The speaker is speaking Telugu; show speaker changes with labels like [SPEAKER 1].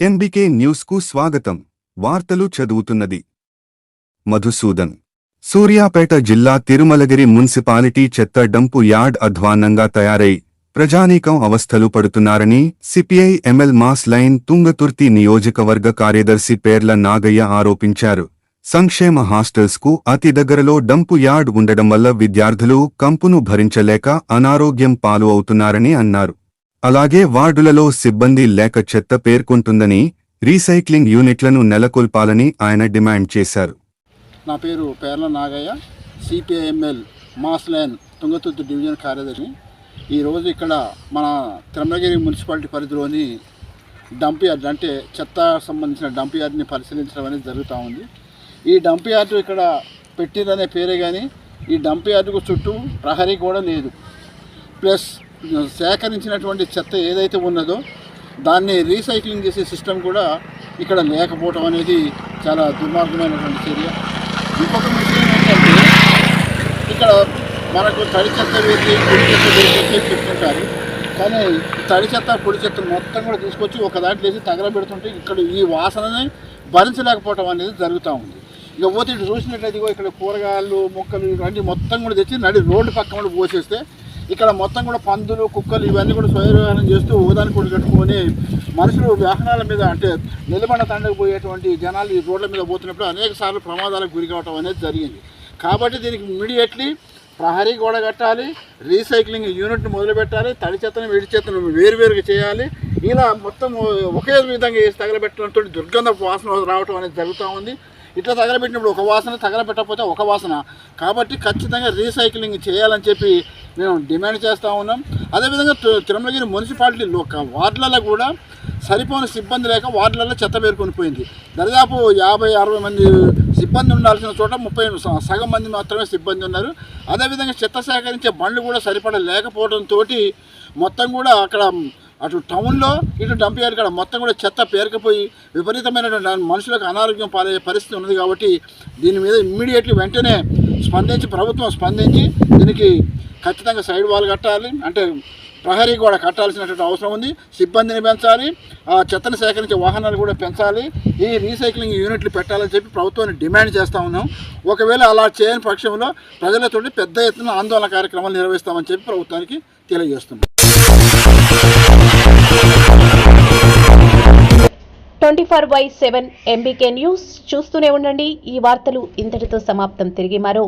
[SPEAKER 1] ఎంబికే న్యూస్కు స్వాగతం. వార్తలు చదువుతున్నది. మధుసూదన్. సూర్యాపేట జిల్లా తిరుమలగిరి మున్సిపాలిటీ చెత్త డంపు యార్డ్ అధ్వాన్నంగా తయారై ప్రజానీకం అవస్థలు పడుతున్నారని CPI ML mass line Thungathurthi నియోజకవర్గ కార్యదర్శి పేర్ల నాగయ్య ఆరోపించారు. సంక్షేమ హాస్టల్స్కు అతి దగ్గరలో డంపు యార్డ్ ఉండడం వల్ల విద్యార్థులు కంపును భరించలేక అనారోగ్యం పాలు అవుతున్నారని అన్నారు. అలాగే వార్డులలో సిబ్బంది లేక చెత్త పేర్కొంటుందని రీసైక్లింగ్ యూనిట్లను నెలకొల్పాలని ఆయన డిమాండ్ చేశారు.
[SPEAKER 2] నా పేరు Perla Nagaiah CPI ML mass line Thungathurthi division కార్యదర్శి ఈరోజు ఇక్కడ మన తిరుమలగిరి మున్సిపాలిటీ పరిధిలోని డంప్ యార్డ్ అంటే చెత్త సంబంధించిన డంప్ యార్డ్ని పరిశీలించడం అనేది జరుగుతూ ఉంది. ఈ డంప్ యార్డ్ ఇక్కడ పెట్టిందనే పేరే కానీ ఈ డంప్ యార్డుకు చుట్టూ ప్రహరీ కూడా లేదు. ప్లస్ సేకరించినటువంటి చెత్త ఏదైతే ఉన్నదో దాన్ని రీసైక్లింగ్ చేసే సిస్టమ్ కూడా ఇక్కడ లేకపోవటం అనేది చాలా దుర్మార్గమైనటువంటి చర్య. ఇంకొక విషయం ఏంటంటే ఇక్కడ మనకు తడి చెత్త వేసి పొడి చెత్త వేసి చెప్తుంటారు కానీ తడి చెత్త పొడి చెత్త మొత్తం కూడా తీసుకొచ్చి ఒక దాంట్లో వేసి తగలబెడుతుంటే ఇక్కడ ఈ వాసనని భరించలేకపోవటం అనేది జరుగుతూ ఉంది. ఇక పోతే ఇటు చూసినట్లయితే ఇక్కడ కూరగాయలు మొక్కలు ఇవన్నీ మొత్తం కూడా తెచ్చి నడి రోడ్డు పక్కన కూడా పోసేస్తే ఇక్కడ మొత్తం కూడా పందులు కుక్కలు ఇవన్నీ కూడా స్వయంవిహారం చేస్తూ ఓదాని కూడా కట్టుకొని మనుషులు వాహనాల మీద అంటే నిలబడ తండకు పోయేటువంటి జనాలు ఈ రోడ్ల మీద పోతున్నప్పుడు అనేక సార్లు ప్రమాదాలకు గురి కావటం అనేది జరిగింది. కాబట్టి దీనికి ఇమీడియట్లీ ప్రహరీ గోడ కట్టాలి రీసైక్లింగ్ యూనిట్ని మొదలుపెట్టాలి తడి చెత్తను వేడి చెత్తను వేరువేరుగా చేయాలి. ఇలా మొత్తం ఒకే విధంగా వేసి తగలబెట్టడంతో దుర్గంధ వాసన రావటం అనేది జరుగుతూ ఉంది. ఇట్లా తగలబెట్టినప్పుడు ఒక వాసన తగలబెట్టకపోతే ఒక వాసన. కాబట్టి ఖచ్చితంగా రీసైక్లింగ్ చేయాలని చెప్పి మేము డిమాండ్ చేస్తూ ఉన్నాం. అదేవిధంగా తిరుమలగిరి మున్సిపాలిటీలో ఒక వార్డులలో కూడా సరిపోని సిబ్బంది లేక వార్డులలో చెత్త పేర్కొని పోయింది దాదాపు యాభై అరవై మంది సిబ్బంది ఉండాల్సిన చోట ముప్పై సగం మంది మాత్రమే సిబ్బంది ఉన్నారు. అదేవిధంగా చెత్త సేకరించే బండ్లు కూడా సరిపడ లేకపోవడంతో మొత్తం కూడా అక్కడ అటు టౌన్లో ఇటు డంప్ యార్డ్ ఇక్కడ మొత్తం కూడా చెత్త పేరుకుపోయి విపరీతమైనటువంటి మనుషులకు అనారోగ్యం పాలయ్యే పరిస్థితి ఉన్నది కాబట్టి దీని మీద ఇమ్మీడియట్లీ వెంటనే స్పందించి ప్రభుత్వం స్పందించి దీనికి ఖచ్చితంగా సైడ్ వాల్ కట్టాలి. అంటే ప్రహరీ కూడా కట్టాల్సినటువంటి అవసరం ఉంది. సిబ్బందిని పెంచాలి. ఆ చెత్తను సేకరించే వాహనాలు కూడా పెంచాలి. ఈ రీసైక్లింగ్ యూనిట్లు పెట్టాలని చెప్పి ప్రభుత్వాన్ని డిమాండ్ చేస్తూ ఉన్నాం. ఒకవేళ అలా చేయని పక్షంలో ప్రజలతోటి పెద్ద ఎత్తున ఆందోళన కార్యక్రమాలు నిర్వహిస్తామని చెప్పి ప్రభుత్వానికి తెలియజేస్తున్నాం.
[SPEAKER 3] Twenty four by seven MBK news చూస్తూనే ఉండండి. ఈ వార్తలు ఇంతటితో సమాప్తం. తిరిగి మరో